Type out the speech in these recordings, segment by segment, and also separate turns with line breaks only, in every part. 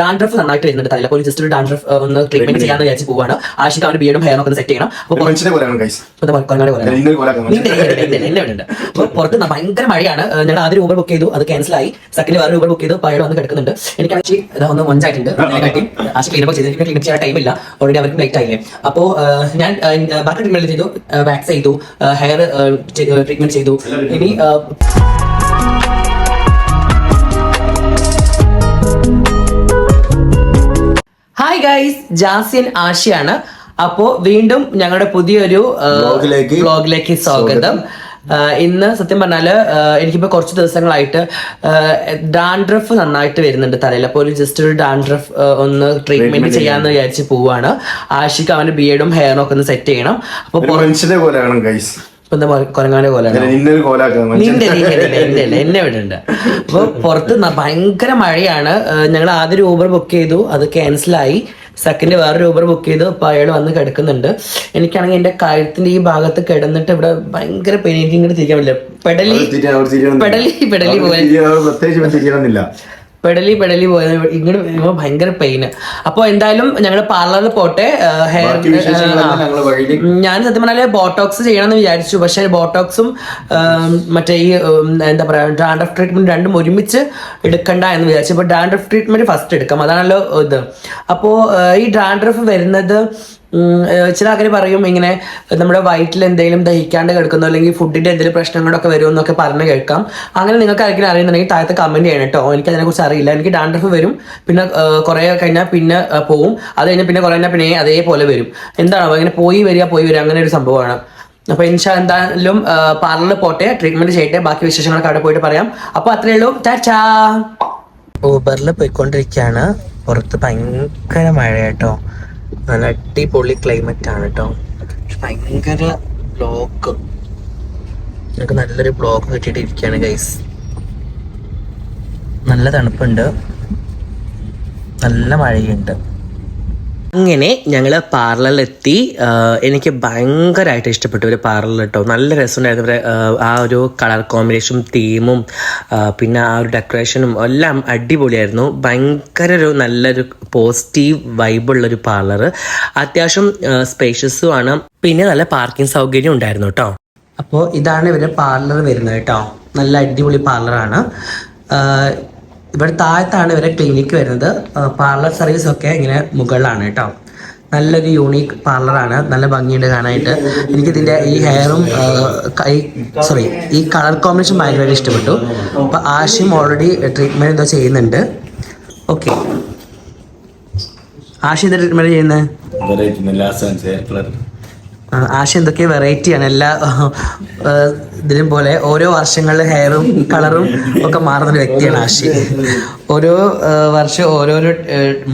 Dandruff നന്നായിട്ട് വരുന്നുണ്ട് തലയിൽ. അപ്പോൾ ജസ്റ്റ് ഒരു ഡാൻഡ്രഫ് ഒന്ന് ട്രീറ്റ്മെന്റ് ചെയ്യാന്ന് വിചാരിച്ച് പോവാണ്. ആശിക്ക് അവന്റെ ബിയർഡും ഹെയർ ഒക്കെ സെറ്റ് ചെയ്യണം. അപ്പോൾ. പുറത്ത് ഭയങ്കര മഴയാണ്. ഞാൻ ഞങ്ങൾ ആദ്യം ഊബർ ബുക്ക് ചെയ്തു. അത് ക്യാൻസൽ ആയി. സെക്കൻഡ് വേറെ ഊബർ ബുക്ക് ചെയ്തു. പഴയ വന്ന് കിടക്കുന്നുണ്ട്. എനിക്ക് ആക്ച്വലി ഒന്ന് മഞ്ചായിട്ടുണ്ട്. ആശി ക്ലീനപ്പ് ചെയ്ത്. ക്ലീനപ്പ് ചെയ്യാൻ ഇല്ല. ഓൾറെഡി അവർക്ക് ലേറ്റ് ആയില്ലേ. അപ്പോൾ ഞാൻ ബാക്കി ട്രീറ്റ്മെന്റ് ചെയ്തു. വാക്സ് ചെയ്തു. ഹെയർ ട്രീറ്റ്മെന്റ് ചെയ്തു. ഇനി ഹായ് ഗൈസ് ജാസിൻ ആഷിയാണ് അപ്പോ വീണ്ടും ഞങ്ങളുടെ പുതിയൊരു ബ്ലോഗിലേക്ക് സ്വാഗതം. ഇന്ന് സത്യം പറഞ്ഞാൽ ആ, എനിക്കിപ്പോ കുറച്ച് ദിവസങ്ങളായിട്ട് ഡാൻഡ്രഫ് നന്നായിട്ട് വരുന്നുണ്ട് തലയിൽ. അപ്പോൾ ഒരു ജസ്റ്റ് ഒരു ഡാൻഡ്രഫ് ഒന്ന് ട്രീറ്റ്മെന്റ് ചെയ്യാന്ന് വിചാരിച്ച് പോവാണ്. ആഷിക്ക് അവന്റെ ബിയർഡും ഹെയറും ഒക്കെ ഒന്ന് സെറ്റ് ചെയ്യണം. അപ്പൊ
ഒരു മനുഷ്യനെ കോലാണ്
നിന്റെ നീ ഇങ്ങനെ ഇല്ല, എന്റെ അല്ല എന്നെ ഇവിടെ ഉണ്ട് അപ്പൊ പുറത്ത് ഭയങ്കര മഴയാണ്. ഞങ്ങൾ ആദ്യം ഒരു ഊബർ ബുക്ക് ചെയ്തു. അത് ക്യാൻസലായി സെക്കൻഡ് വേറൊരു ഊബർ ബുക്ക് ചെയ്തു. അപ്പൊ അയാൾ വന്ന് കിടക്കുന്നുണ്ട്. എനിക്കാണെങ്കിൽ എന്റെ കഴുത്തിന്റെ ഈ ഭാഗത്ത് കിടന്നിട്ട് ഇവിടെ ഭയങ്കര പെയിൻ ഇങ്ങോട്ട് തിരിക്കാൻ പറ്റില്ല. പെടലി. പെടലി പെടലി പോലെ. പെടലി പെടലി പോയത്. വരുമ്പോ ഭയങ്കര പെയിന് അപ്പൊ എന്തായാലും ഞങ്ങൾ പാർലറിൽ പോട്ടെ. ഹെയർ ഞാൻ സത്യം പറഞ്ഞാൽ ബോട്ടോക്സ് ചെയ്യണമെന്ന് വിചാരിച്ചു. പക്ഷെ ബോട്ടോക്സും മറ്റേ ഈ എന്താ പറയാ ഡാൻഡ്രഫ് ട്രീറ്റ്മെന്റ് രണ്ടും ഒരുമിച്ച് എടുക്കണ്ട എന്ന് വിചാരിച്ചു. അപ്പൊ ഡാൻഡ്രഫ് ട്രീറ്റ്മെന്റ് ഫസ്റ്റ് എടുക്കാം. അതാണല്ലോ ഇത്. അപ്പോ ഈ ഡാൻഡ്രഫ് വരുന്നത് ചില ആൾക്കാർ പറയും ഇങ്ങനെ നമ്മുടെ വയറ്റിൽ എന്തെങ്കിലും ദഹിക്കാണ്ട് കിടക്കുന്നോ അല്ലെങ്കിൽ ഫുഡിന്റെ എന്തെങ്കിലും പ്രശ്നങ്ങളൊക്കെ വരും എന്നൊക്കെ പറഞ്ഞ് കേൾക്കാം. അങ്ങനെ നിങ്ങൾക്ക് ആരെങ്കിലും അറിയുന്നുണ്ടെങ്കിൽ താഴത്തെ കമന്റ് ചെയ്യണം കേട്ടോ എനിക്ക് അതിനെ അതിനെക്കുറിച്ച് അറിയില്ല. എനിക്ക് ഡാൻഡ്രഫ് വരും പിന്നെ കുറെ കഴിഞ്ഞാൽ പിന്നെ പോവും. അത് കഴിഞ്ഞാൽ പിന്നെ കുറെ കഴിഞ്ഞാൽ പിന്നെ അതേപോലെ വരും. എന്താണോ അങ്ങനെ പോയി വരിക പോയി വരിക അങ്ങനെ ഒരു സംഭവമാണ്. അപ്പൊ ഇൻഷാ എന്തായാലും പാർലറിൽ പോട്ടെ ട്രീറ്റ്മെന്റ് ചെയ്യട്ടെ ബാക്കി വിശേഷങ്ങളൊക്കെ അവിടെ പോയിട്ട് പറയാം. അപ്പൊ അത്രേ ഉള്ളൂ. ടാറ്റാ! ഊബറിൽ പോയിക്കൊണ്ടിരിക്കുകയാണ് പുറത്ത് ഭയങ്കര മഴ കേട്ടോ നല്ല അടിപൊളി ക്ലൈമറ്റ് ആണ് കേട്ടോ ഭയങ്കര ബ്ലോക്ക് ഞങ്ങൾക്ക് നല്ലൊരു ബ്ലോക്ക് കിട്ടിയിട്ട് ഇരിക്കുകയാണ് ഗൈസ് നല്ല തണുപ്പുണ്ട്. നല്ല മഴയുണ്ട്. അങ്ങനെ ഞങ്ങൾ പാർലറിലെത്തി എനിക്ക് ഭയങ്കരമായിട്ട് ഇഷ്ടപ്പെട്ടു ഒരു പാർലർ കേട്ടോ നല്ല രസമുണ്ടായിരുന്നു. ആ ഒരു കളർ കോമ്പിനേഷനും തീമും പിന്നെ ആ ഒരു ഡെക്കറേഷനും എല്ലാം അടിപൊളിയായിരുന്നു. ഭയങ്കര ഒരു നല്ലൊരു പോസിറ്റീവ് വൈബുള്ളൊരു പാർലർ. അത്യാവശ്യം സ്പേഷ്യസും ആണ്. പിന്നെ നല്ല പാർക്കിംഗ് സൗകര്യം ഉണ്ടായിരുന്നു കേട്ടോ അപ്പോൾ ഇതാണ് ഇവരുടെ പാർലർ വരുന്നത് കേട്ടോ നല്ല അടിപൊളി പാർലറാണ്. ഇവിടെ താഴത്താണ് ഇവരെ ക്ലിനിക്ക് വരുന്നത്. പാർലർ സർവീസ് ഒക്കെ ഇങ്ങനെ മുകളിലാണ് കേട്ടോ. നല്ലൊരു യൂണീക്ക് പാർലറാണ് നല്ല ഭംഗിയുണ്ട് കാണാനായിട്ട്. എനിക്കിതിന്റെ ഈ ഹെയറും കൈ സോറി ഈ കളർ കോമ്പിനേഷൻ ഭയങ്കരമായിട്ട് ഇഷ്ടപ്പെട്ടു. അപ്പോൾ ആഷിം ഓൾറെഡി ട്രീറ്റ്മെന്റ് എന്തോ ചെയ്യുന്നുണ്ട്. ഓക്കെ ആഷി എന്താ ട്രീറ്റ്മെന്റ് ചെയ്യുന്നത് ആ, ആശ എന്തൊക്കെ വെറൈറ്റിയാണ് എല്ലാ ഇതിലും പോലെ ഓരോ വർഷങ്ങളിൽ ഹെയറും കളറും ഒക്കെ മാറുന്നൊരു വ്യക്തിയാണ് ആശി. ഓരോ വർഷം ഓരോരോ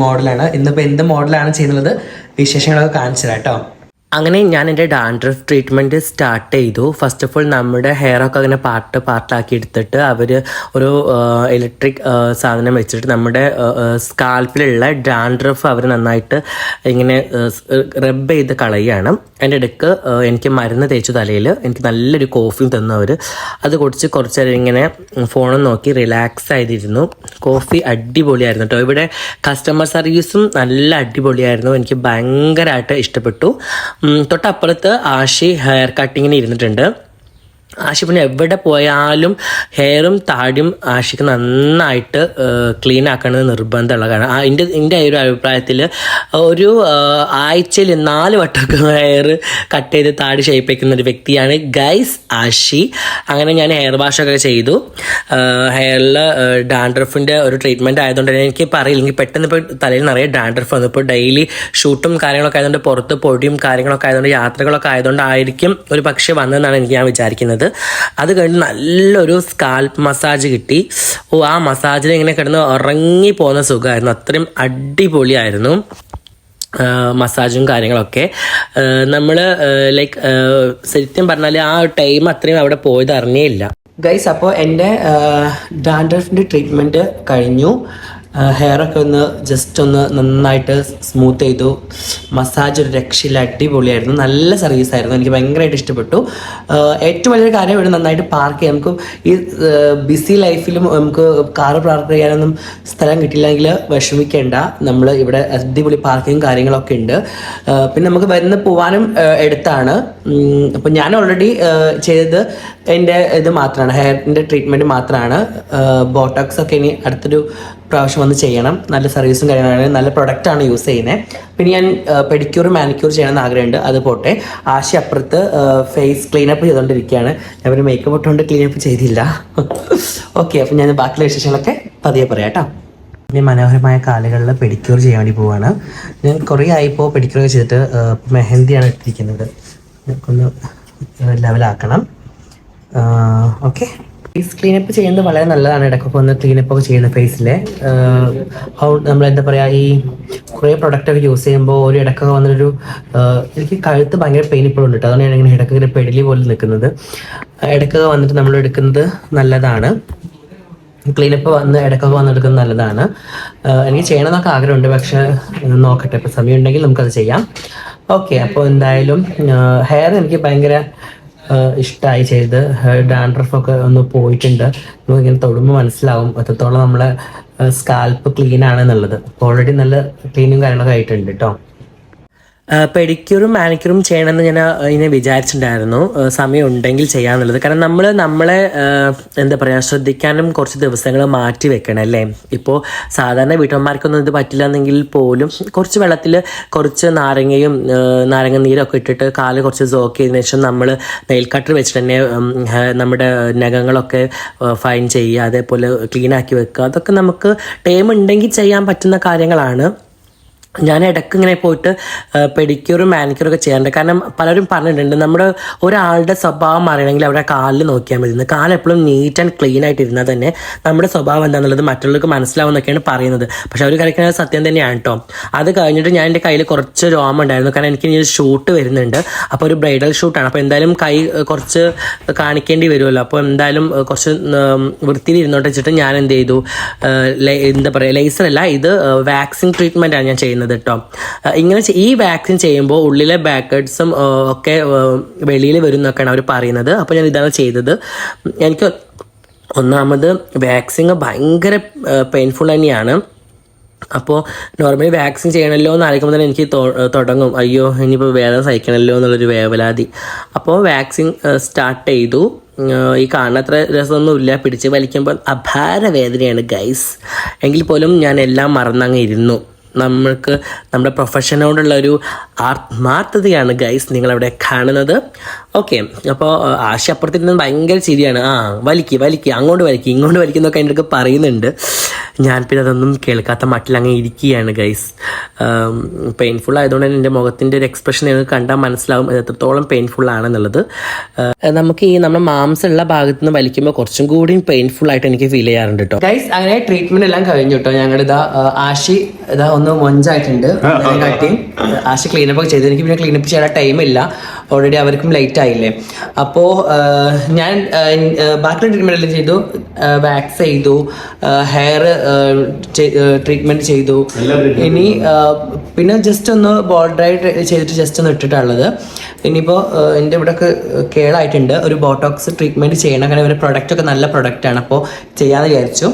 മോഡലാണ് ഇന്നിപ്പോൾ എന്ത് മോഡലാണ് ചെയ്യുന്നത്? വിശേഷങ്ങളൊക്കെ കാണിച്ചു തരാം കേട്ടോ അങ്ങനെ ഞാൻ എന്റെ ഡാൻഡ്രഫ് ട്രീറ്റ്മെന്റ് സ്റ്റാർട്ട് ചെയ്തു. ഫസ്റ്റ് ഓഫ് ഓൾ നമ്മുടെ ഹെയറൊക്കെ അങ്ങനെ പാർട്ട് പാർട്ടാക്കി എടുത്തിട്ട് അവർ ഒരു ഇലക്ട്രിക് സാധനം വെച്ചിട്ട് നമ്മുടെ സ്കാൽപ്പിലുള്ള ഡാൻഡ്രഫ് അവർ നന്നായിട്ട് ഇങ്ങനെ റബ്ബ് ചെയ്ത് കളയുകയാണ്. എന്റെ ഇടയ്ക്ക് എനിക്ക് മരുന്ന് തേച്ചു തലയിൽ. എനിക്ക് നല്ലൊരു കോഫി അവർ അത് കുടിച്ച് കുറച്ച് നേരം ഇങ്ങനെ ഫോണും നോക്കി റിലാക്സ് ആയിരുന്നു കോഫി അടിപൊളിയായിരുന്നു കേട്ടോ ഇവിടെ കസ്റ്റമർ സർവീസും നല്ല അടിപൊളിയായിരുന്നു. എനിക്ക് ഭയങ്കരമായിട്ട് ഇഷ്ടപ്പെട്ടു. തൊട്ടപ്പുറത്ത് ആഷി ഹെയർ കട്ടിങ്ങിന് ഇരുന്നിട്ടുണ്ട്. ആഷി പിന്നെ എവിടെ പോയാലും ഹെയറും താടിയും ആഷിക്ക് നന്നായിട്ട് ക്ലീൻ ആക്കണത് നിർബന്ധമുള്ള കാരണം. എന്റെ എന്റെ ഒരു അഭിപ്രായത്തിൽ ഒരു ആഴ്ചയിൽ നാല് വട്ടമൊക്കെ ഹെയർ കട്ട് ചെയ്ത് താടി ഷേപ്പ് വയ്ക്കുന്ന ഒരു വ്യക്തിയാണ് ഗൈസ് ആഷി. അങ്ങനെ ഞാൻ ഹെയർ വാഷൊക്കെ ചെയ്തു. ഹെയറിൽ ഡാൻഡ്രഫിന്റെ ഒരു ട്രീറ്റ്മെന്റ് ആയതുകൊണ്ട് തന്നെ എനിക്ക് പറയില്ലെങ്കിൽ പെട്ടെന്ന് ഇപ്പോൾ തലയിൽ നിറയെ ഡാൻഡ്രഫ് വന്നു. ഇപ്പോൾ ഡെയിലി ഷൂട്ടും കാര്യങ്ങളൊക്കെ ആയതുകൊണ്ട് പുറത്ത് പൊടിയും കാര്യങ്ങളൊക്കെ ആയതുകൊണ്ട് യാത്രകളൊക്കെ ആയതുകൊണ്ടായിരിക്കും ഒരു പക്ഷേ വന്നതെന്നാണ് എനിക്ക് ഞാൻ വിചാരിക്കുന്നത്. അത് കഴിഞ്ഞ് നല്ലൊരു സ്കാൽപ്പ് മസാജ് കിട്ടി. ഓ ആ മസാജിൽ ഇങ്ങനെ കിടന്ന് ഉറങ്ങി പോകുന്ന സുഖമായിരുന്നു. അത്രയും അടിപൊളിയായിരുന്നു മസാജും കാര്യങ്ങളൊക്കെ. നമ്മൾ ലൈക്ക് സത്യം പറഞ്ഞാൽ ആ ടൈം അത്രയും അവിടെ പോയത് അറിഞ്ഞേ ഇല്ല. ഗൈസ് അപ്പോൾ എന്റെ ഡാൻഡ്രഫിന്റെ ട്രീറ്റ്മെന്റ് കഴിഞ്ഞു. ഹെയർ ഒക്കെ ഒന്ന് ജസ്റ്റ് ഒന്ന് നന്നായിട്ട് സ്മൂത്ത് ചെയ്തു. മസാജ് ഒരു രക്ഷയില്ല അടിപൊളിയായിരുന്നു. നല്ല സർവീസ് ആയിരുന്നു. എനിക്ക് ഭയങ്കരമായിട്ട് ഇഷ്ടപ്പെട്ടു. ഏറ്റവും വലിയൊരു കാര്യം ഇവിടെ നന്നായിട്ട് പാർക്ക് ചെയ്യാം. നമുക്ക് ഈ ബിസി ലൈഫിലും നമുക്ക് കാറ് പാർക്ക് ചെയ്യാനൊന്നും സ്ഥലം കിട്ടിയില്ലെങ്കിൽ വിഷമിക്കേണ്ട. നമ്മൾ ഇവിടെ അടിപൊളി പാർക്കിങ് കാര്യങ്ങളൊക്കെ ഉണ്ട്. പിന്നെ നമുക്ക് വരുന്ന പോവാനും എടുത്താണ് അപ്പം ഞാൻ ഓൾറെഡി ചെയ്തത് എന്റെ ഇത് മാത്രമാണ്. ഹെയറിന്റെ ട്രീറ്റ്മെന്റ് മാത്രമാണ്. ബോട്ടോക്സ് ഒക്കെ ഇനി അടുത്തൊരു പ്രാവശ്യം വന്ന് ചെയ്യണം. നല്ല സർവീസും കാര്യങ്ങളാണ്. നല്ല പ്രൊഡക്റ്റാണ് യൂസ് ചെയ്യുന്നത് പിന്നെ ഞാൻ പെഡിക്യൂർ മാനിക്യൂർ ചെയ്യണമെന്ന് ആഗ്രഹമുണ്ട്. അത് പോട്ടെ. ആശി അപ്പുറത്ത് ഫേസ് ക്ലീനപ്പ് ചെയ്തുകൊണ്ടിരിക്കുകയാണ് ഞാൻ ഒരു മേക്കപ്പ് ഇട്ടുകൊണ്ട് ക്ലീനപ്പ് ചെയ്തില്ല. ഓക്കെ അപ്പം ഞാൻ ബാക്കിയുള്ള വിശേഷങ്ങളൊക്കെ പതിയെ പറയാം കേട്ടോ. ഇനി മനോഹരമായ കാലുകളിൽ പെഡിക്യൂർ ചെയ്യാൻ വേണ്ടി പോവാണ്. ഞാൻ കുറേ ആയിപ്പോൾ പെഡിക്യൂർ ചെയ്തിട്ട് മെഹന്തിയാണ് ഇട്ടിരിക്കുന്നത്. ഒന്ന് ലെവലാക്കണം ഓക്കെ ഫേസ് ക്ലീനപ്പ് ചെയ്യുന്നത് വളരെ നല്ലതാണ് ഇടയ്ക്കൊക്കെ ഒന്ന് ക്ലീനപ്പ് ഒക്കെ ചെയ്യുന്ന ഫേസിലെ ഹൗ നമ്മൾ എന്താ പറയുക ഈ കുറേ പ്രൊഡക്റ്റ് ഒക്കെ യൂസ് ചെയ്യുമ്പോൾ ഒരു ഇടയ്ക്കൊക്കെ വന്നൊരു എനിക്ക് കഴുത്ത് ഭയങ്കര പെയിൻ ഇപ്പോഴും ഉണ്ട് അതാണ് ഞാൻ ഇങ്ങനെ ഇടയ്ക്ക് ഇങ്ങനെ പെടലി പോലെ നിൽക്കുന്നത് ഇടയ്ക്കൊക്കെ വന്നിട്ട് നമ്മൾ എടുക്കുന്നത് നല്ലതാണ്. ക്ലീനപ്പ് വന്ന് ഇടയ്ക്കൊക്കെ വന്നെടുക്കുന്നത് നല്ലതാണ്. എനിക്ക് ചെയ്യണമെന്നൊക്കെ ആഗ്രഹമുണ്ട് പക്ഷെ നോക്കട്ടെ. ഇപ്പം സമയം ഉണ്ടെങ്കിൽ നമുക്കത് ചെയ്യാം. ഓക്കെ അപ്പോൾ എന്തായാലും ഹെയർ എനിക്ക് ഭയങ്കര ഇഷ്ടമായി ചെയ്ത് ഡാൻഡ്രഫ് ഒക്കെ ഒന്ന് പോയിട്ടുണ്ട്. നമുക്ക് ഇങ്ങനെ തൊടുമ്പോൾ മനസ്സിലാവും എത്രത്തോളം നമ്മളെ സ്കാൽപ്പ് ക്ലീൻ ആണെന്നുള്ളത്. ഓൾറെഡി നല്ല ക്ലീനും കാര്യങ്ങളൊക്കെ ആയിട്ടുണ്ട് കേട്ടോ പെഡിക്യൂറും മാനിക്യൂറും ചെയ്യണമെന്ന് ഞാൻ ഇങ്ങനെ വിചാരിച്ചിട്ടുണ്ടായിരുന്നു. സമയം ഉണ്ടെങ്കിൽ ചെയ്യാന്നുള്ളത്. കാരണം നമ്മൾ നമ്മളെ എന്താ പറയുക ശ്രദ്ധിക്കാനും കുറച്ച് ദിവസങ്ങൾ മാറ്റി വെക്കണം അല്ലേ? ഇപ്പോൾ സാധാരണ വീട്ടമ്മമാർക്കൊന്നും ഇത് പറ്റില്ല എന്നെങ്കിൽ പോലും കുറച്ച് വെള്ളത്തിൽ കുറച്ച് നാരങ്ങയും നാരങ്ങ നീരൊക്കെ ഇട്ടിട്ട് കാൽ കുറച്ച് സോക്ക് ചെയ്തതിനു ശേഷം നമ്മൾ നെയിൽ വെച്ചിട്ട് തന്നെ നമ്മുടെ നഖങ്ങളൊക്കെ ഫൈൻ ചെയ്യുക അതേപോലെ ക്ലീൻ ആക്കി വെക്കുക. അതൊക്കെ നമുക്ക് ടൈം ഉണ്ടെങ്കിൽ ചെയ്യാൻ പറ്റുന്ന കാര്യങ്ങളാണ്. ഞാൻ ഇടയ്ക്ക് ഇങ്ങനെ പോയിട്ട് പെഡിക്യൂറും മാനിക്യൂറും ഒക്കെ ചെയ്യാറുണ്ട്. കാരണം പലരും പറഞ്ഞിട്ടുണ്ട് നമ്മുടെ ഒരാളുടെ സ്വഭാവം അറിയണമെങ്കിൽ അവരുടെ കാലിൽ നോക്കിയാൽ മതി. കാൽ എപ്പോഴും നീറ്റ് ആൻഡ് ക്ലീൻ ആയിട്ട് ഇരുന്നാൽ തന്നെ നമ്മുടെ സ്വഭാവം എന്താണെന്നുള്ളത് മറ്റുള്ളവർക്ക് മനസ്സിലാവും എന്നൊക്കെയാണ് പറയുന്നത്. പക്ഷെ അവർ കളിക്കുന്നത് സത്യം തന്നെയാണ് കേട്ടോ അത് കഴിഞ്ഞിട്ട് ഞാൻ എന്റെ കയ്യിൽ കുറച്ച് രോമം ഉണ്ടായിരുന്നു. കാരണം എനിക്ക് ഇനി ഷൂട്ട് വരുന്നുണ്ട്. അപ്പോൾ ഒരു ബ്രൈഡൽ ഷൂട്ടാണ്. അപ്പോൾ എന്തായാലും കൈ കുറച്ച് കാണിക്കേണ്ടി വരുമല്ലോ. അപ്പോൾ എന്തായാലും കുറച്ച് വൃത്തിയിൽ ഇരുന്നോട്ട് വെച്ചിട്ട് ഞാൻ എന്ത് ചെയ്തു? എന്താ പറയുക അല്ല ഇത് വാക്സിൻ ട്രീറ്റ്മെന്റാണ് ഞാൻ ചെയ്യുന്നത്. കേട്ടോ ഇങ്ങനെ ഈ വാക്സിൻ ചെയ്യുമ്പോൾ ഉള്ളിലെ ബാക്കേഡ്സും ഒക്കെ വെളിയിൽ വരും എന്നൊക്കെയാണ് അവർ പറയുന്നത്. അപ്പോൾ ഞാൻ ഇതാണ് ചെയ്തത്. എനിക്ക് ഒന്നാമത് വാക്സിൻ ഭയങ്കര പെയിൻഫുൾ തന്നെയാണ്. അപ്പോൾ നോർമലി വാക്സിൻ ചെയ്യണമല്ലോ എന്ന് ആലോചിക്കുമ്പോൾ തന്നെ എനിക്ക് തുടങ്ങും. അയ്യോ ഇനിയിപ്പോൾ വേദന സഹിക്കണമല്ലോ എന്നുള്ളൊരു വേവലാതി. അപ്പോൾ വാക്സിൻ സ്റ്റാർട്ട് ചെയ്തു. ഈ ഈ രസമൊന്നും രസമൊന്നുമില്ല. പിടിച്ച് വലിക്കുമ്പോൾ അപാര വേദനയാണ് ഗൈസ് എങ്കിൽ പോലും ഞാൻ എല്ലാം മറന്നങ്ങ് ഇരുന്നു. നമ്മൾക്ക് നമ്മുടെ പ്രൊഫഷനോടുള്ള ഒരു ആത്മാർത്ഥതയാണ് ഗൈസ് നിങ്ങളവിടെ കാണുന്നത്. ഓക്കെ അപ്പോൾ ആശ അപ്പുറത്തിരുന്ന് ഭയങ്കര ചിരിയാണ്. ആ വലിക്ക് വലിക്ക് അങ്ങോട്ട് വലിക്ക് ഇങ്ങോട്ട് വലിക്കുന്നൊക്കെ അതിന്റെ അടുത്ത് പറയുന്നുണ്ട്. ഞാൻ പിന്നെ അതൊന്നും കേൾക്കാത്ത മട്ടിൽ അങ്ങ് ഇരിക്കുകയാണ് ഗൈസ് പെയിൻഫുൾ ആയതുകൊണ്ട് തന്നെ എന്റെ മുഖത്തിന്റെ ഒരു എക്സ്പ്രഷൻ നിങ്ങൾക്ക് കണ്ടാൽ മനസ്സിലാവും അത് എത്രത്തോളം പെയിൻഫുൾ ആണെന്നുള്ളത്. നമുക്ക് ഈ നമ്മുടെ മാംസമുള്ള ഭാഗത്ത് നിന്ന് വലിക്കുമ്പോൾ കുറച്ചും കൂടി പെയിൻഫുൾ ആയിട്ട് എനിക്ക് ഫീൽ ചെയ്യാറുണ്ട് കേട്ടോ ഗൈസ് അങ്ങനെ ട്രീറ്റ്മെന്റ് എല്ലാം കഴിഞ്ഞു കേട്ടോ ഞങ്ങളുടെ ഇതാ ആ, ആശി ഇതാ ഒന്ന് മൊഞ്ചായിട്ടുണ്ട്. ആഷി ആശി ക്ലീനപ്പ് ഒക്കെ ചെയ്തു. എനിക്ക് പിന്നെ ക്ലീനപ്പ് ചെയ്യാൻ ടൈം ഇല്ല. ഓൾറെഡി അവർക്കും ലേറ്റ് ആയില്ലേ? അപ്പോൾ ഞാൻ ബാക്കിയുള്ള എല്ലാം ചെയ്തു. വാക്സ് ചെയ്തു. ഹെയർ ട്രീറ്റ്മെന്റ് ചെയ്തു. ഇനി പിന്നെ ജസ്റ്റ് ഒന്ന് ബോൾ ഡ്രൈ ചെയ്തിട്ട് ജസ്റ്റ് ഒന്ന് ഇട്ടിട്ടുള്ളത്. ഇനിയിപ്പോൾ എന്റെ ഇവിടെ ഒക്കെ കേളായിട്ടുണ്ട്. ഒരു ബോട്ടോക്സ് ട്രീറ്റ്മെന്റ് ചെയ്യണം. കാരണം ഇവരുടെ പ്രൊഡക്റ്റ് ഒക്കെ നല്ല പ്രൊഡക്റ്റാണ് അപ്പോൾ ചെയ്യാമെന്ന് വിചാരിച്ചു.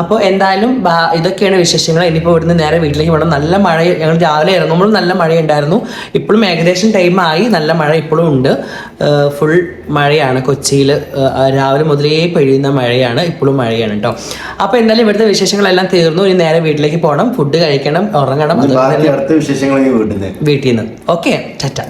അപ്പോൾ എന്തായാലും ഇതൊക്കെയാണ് വിശേഷങ്ങൾ. ഇനിയിപ്പോൾ ഇവിടുന്ന് നേരെ വീട്ടിലേക്ക് പോകണം നല്ല മഴ ഞങ്ങൾ രാവിലെ ഇറങ്ങുമ്പോഴും നല്ല മഴയുണ്ടായിരുന്നു. ഇപ്പോഴും ഏകദേശം ടൈമായി നല്ല മഴ ഇപ്പോഴും ഉണ്ട്. ഫുൾ മഴയാണ്. കൊച്ചിയിൽ രാവിലെ മുതലേ പെയ്യുന്ന മഴയാണ്. ഇപ്പോഴും മഴയാണ് കേട്ടോ അപ്പോൾ എന്തായാലും ഇവിടുത്തെ വിശേഷങ്ങളെല്ലാം തീർന്നു. ഇനി നേരെ വീട്ടിലേക്ക് പോകണം ഫുഡ് കഴിക്കണം ഉറങ്ങണം. വീട്ടിൽ നിന്ന്. ഓക്കെ ടാറ്റ.